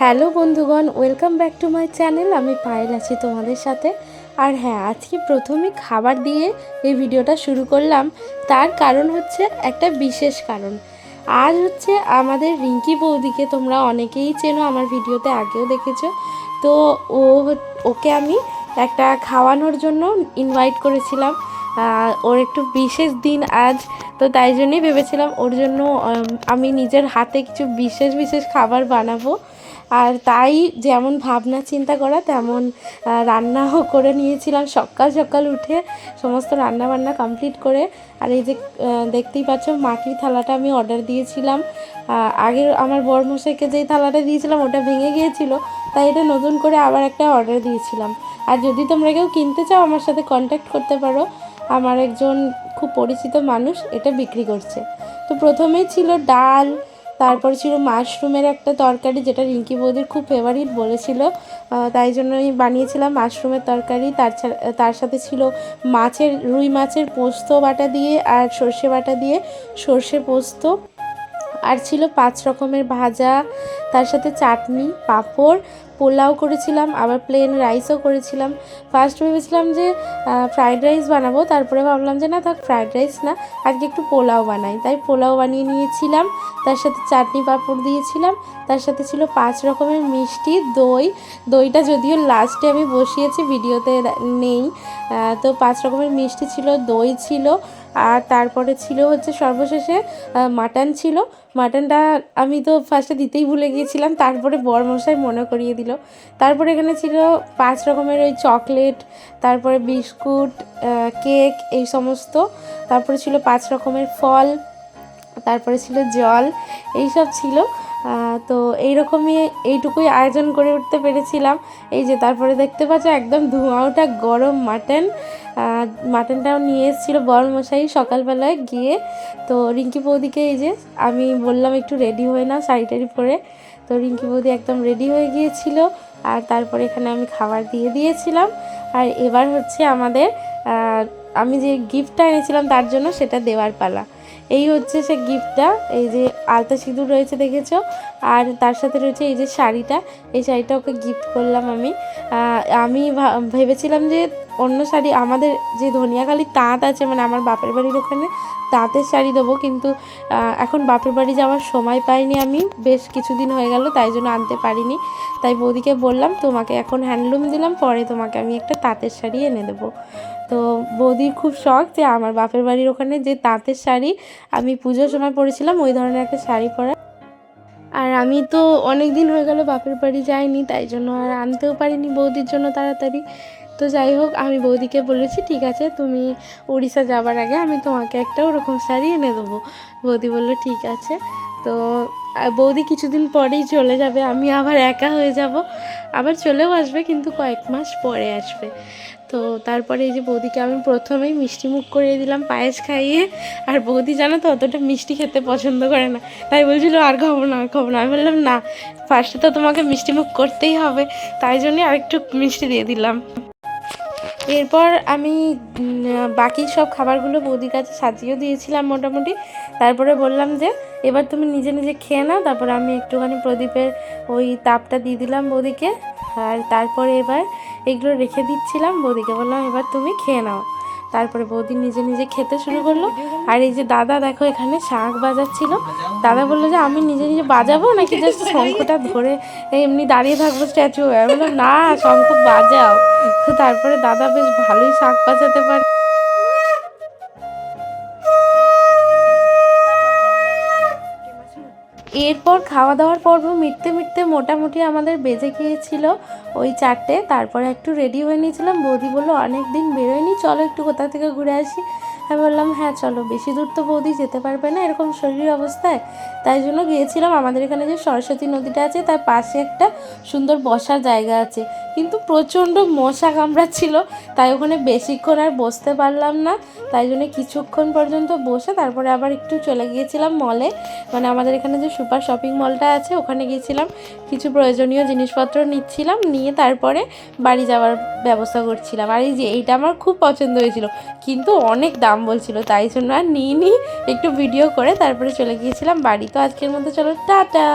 Hello বন্ধুগণ welcome back to my channel আমি পায়েল আছি তোমাদের সাথে। আর হ্যাঁ আজকে প্রথমে খাবার দিয়ে এই ভিডিওটা শুরু করলাম। তার কারণ হচ্ছে একটা বিশেষ কারণ। আজ হচ্ছে আমাদের রিঙ্কি বৌদিকে তোমরা অনেকেই চেনো, আমার ভিডিওতে আগেও দেখেছ। তো ও ওকে আমি একটা খাওয়ানোর জন্য ইনভাইট করেছিলাম। ওর একটু বিশেষ দিন আজ, তো তাই জন্যই ভেবেছিলাম ওর জন্য আমি নিজের হাতে কিছু বিশেষ বিশেষ খাবার বানাবো। আর তাই যেমন ভাবনা চিন্তা করা, তেমন রান্নাও করে নিয়েছিলাম। সকাল সকাল উঠে সমস্ত রান্না বান্না কমপ্লিট করে, আর এই যে দেখতেই পাচ্ছ মাটির থালাটা আমি অর্ডার দিয়েছিলাম। আগের আমার বরমশাইকে যেই থালাটা দিয়েছিলাম, ওটা ভেঙে গিয়েছিল, তাই এটা নতুন করে আবার একটা অর্ডার দিয়েছিলাম। আর যদি তোমরা কেউ কিনতে চাও, আমার সাথে কন্ট্যাক্ট করতে পারো। আমার একজন খুব পরিচিত মানুষ এটা বিক্রি করছে। তো প্রথমেই ছিল ডাল তারপর ছিল মাশরুমের একটা তরকারি যেটা রিঙ্কি বৌদির খুব ফেভারিট বলেছিল। তাই জন্য আমি বানিয়েছিলাম মাশরুমের তরকারি। তার তার সাথে ছিল মাছের, রুই মাছের পোস্ত বাটা দিয়ে আর সর্ষে বাটা দিয়ে সর্ষে পোস্ত। আর ছিল পাঁচ রকমের ভাজা, তার সাথে চাটনি, পাঁপড়, পোলাও করেছিলাম, আবার প্লেন রাইসও করেছিলাম। ফার্স্ট ভেবেছিলাম যে ফ্রাইড রাইস বানাবো, তারপরে ভাবলাম যে, না থাক ফ্রাইড রাইস না, আজকে একটু পোলাও বানাই। তাই পোলাও বানিয়ে নিয়েছিলাম, তার সাথে চাটনি, পাঁপড় দিয়েছিলাম, তার সাথে ছিল পাঁচ রকমের মিষ্টি, দই। দইটা যদিও লাস্টে আমি বসিয়েছি ভিডিওতে নেই। তো পাঁচ রকমের মিষ্টি ছিল, দই ছিল আর তারপরে ছিল হচ্ছে সর্বশেষে মাটন ছিল। মাটনটা আমি তো ফার্স্টে দিতেই ভুলে গিয়েছিলাম, তারপরে বরমশাই মনে করিয়ে দিল। তারপরে এখানে ছিল পাঁচ রকমের ওই চকলেট, তারপরে বিস্কুট কেক, এই সমস্ত। তারপরে ছিল পাঁচ রকমের ফল, তারপরে ছিল জল এইসব ছিল। তো এইরকমই এইটুকুই আয়োজন করে উঠতে পেরেছিলাম। এই যে তারপরে দেখতে পাচ্ছ একদম ধোঁয়া ওঠা গরম মাটন। মাটনটাও নিয়ে এসেছিল বরমশাই সকালবেলায় গিয়ে। তো রিঙ্কি বৌদিকে এই যে আমি বললাম একটু রেডি হয়ে না শাড়ি টাড়ি পরে। তো রিঙ্কি বৌদি একদম রেডি হয়ে গিয়েছিল আর তারপরে এখানে আমি খাবার দিয়ে দিয়েছিলাম। আর এবার হচ্ছে আমাদের আমি যে গিফটটা এনেছিলাম তার জন্য সেটা দেওয়ার পালা। এই হচ্ছে সে গিফটটা, এই যে আলতা সিঁদুর রয়েছে দেখেছ? আর তার সাথে রয়েছে এই যে শাড়িটা, এই শাড়িটা ওকে গিফট করলাম আমি। আমি ভেবেছিলাম যে অন্য শাড়ি, আমাদের যে ধনিয়াখালির তাঁত আছে মানে আমার বাপের বাড়ির ওখানে তাঁতের শাড়ি দেবো, কিন্তু এখন বাপের বাড়ি যাওয়ার সময় পাইনি আমি, বেশ কিছুদিন হয়ে গেল, তাই জন্য আনতে পারিনি। তাই বৌদিকে বললাম, তোমাকে এখন হ্যান্ডলুম দিলাম, পরে তোমাকে আমি একটা তাঁতের শাড়ি এনে দেবো। তো বৌদির খুব শখ যে আমার বাপের বাড়ির ওখানে যে তাঁতের শাড়ি আমি পুজোর সময় পরেছিলাম, ওই ধরনের একটা শাড়ি পরা। আর আমি তো অনেক দিন হয়ে গেল বাপের বাড়ি যাইনি, তাই জন্য আর আনতেও পারিনি বৌদির জন্য তাড়াতাড়ি। তো যাই হোক, আমি বৌদিকে বলেছি, ঠিক আছে, তুমি উড়িষ্যা যাবার আগে আমি তোমাকে একটা ওরকম শাড়ি এনে দেবো। বৌদি বলল, ঠিক আছে। তো বৌদি কিছুদিন পরেই চলে যাবে, আমি আবার একা হয়ে যাব। আবার চলেও আসবে, কিন্তু কয়েক মাস পরে আসবে। তো, তারপরে এই যে বৌদিকে আমি প্রথমেই মিষ্টি মুখ করিয়ে দিলাম, পায়েস খাইয়ে। আর বৌদি জানো তো, অতটা মিষ্টি খেতে পছন্দ করে না। তাই বলছিল, আর খাব না, আর খাব না। আমি বললাম, না ফার্স্টে তো তোমাকে মিষ্টি মুখ করতেই হবে। তাই জন্যই আরেকটু মিষ্টি দিয়ে দিলাম। এরপর আমি বাকি সব খাবারগুলো বৌদির কাছে সাজিয়েও দিয়েছিলাম মোটামুটি। তারপরে বললাম যে, এবার তুমি নিজে নিজে খেয়ে নাও। তারপরে আমি একটুখানি প্রদীপের ওই তাপটা দিয়ে দিলাম বৌদিকে। আর তারপরে এবার এগুলো রেখে দিচ্ছিলাম। বৌদিকে বললাম, এবার তুমি খেয়ে নাও। তারপরে বৌদি নিজে নিজে খেতে শুরু করল। আর এই যে দাদা দেখো এখানে শাক বাজাচ্ছিল। দাদা বলল যে, আমি নিজে নিজে বাজাবো নাকি জাস্ট শঙ্খটা ধরে এমনি দাঁড়িয়ে থাকব স্ট্যাচু আমি বললাম, না, শঙ্খ বাজাও। তো তারপরে দাদা বেশ ভালোই শাক বাজাতে পারে। এরপর খাওয়া দাওয়ার পর্ব মিটতে মিটতে মোটামুটি আমাদের বেজে গিয়েছিল ওই চারটে। তারপরে একটু রেডি হয়ে নিয়েছিলাম। বৌদি বলল অনেক দিন বেরোয়নি, চলো একটু কোথা থেকে ঘুরে আসি। আমি বললাম হ্যাঁ চলো, বেশি দূর তো বৌদি যেতে পারবে না, এরকম শরীর অবস্থায়। তাই জন্য গিয়েছিলাম, আমাদের এখানে যে সরস্বতী নদীটা আছে, তার পাশে একটা সুন্দর বসার জায়গা আছে। কিন্তু প্রচণ্ড মশা কামড়াচ্ছিল, তাই ওখানে বেশিক্ষণ আর বসতে পারলাম না। তাই জন্য কিছুক্ষণ পর্যন্ত বসে, তারপরে আবার একটু চলে গিয়েছিলাম মলে। মানে আমাদের এখানে যে সুপার শপিং মলটা আছে, ওখানে গিয়েছিলাম, কিছু প্রয়োজনীয় জিনিসপত্র নিচ্ছিলাম, নিয়ে তারপরে বাড়ি যাওয়ার ব্যবস্থা করছিলাম। আর এই যে, এইটা আমার খুব পছন্দ হয়েছিল। কিন্তু অনেক দাম বলছিল, তাই জন্য আর নিই একটু ভিডিও করে তারপরে চলে গিয়েছিলাম বাড়ি। তো আজকের মতো চলো, টাটা!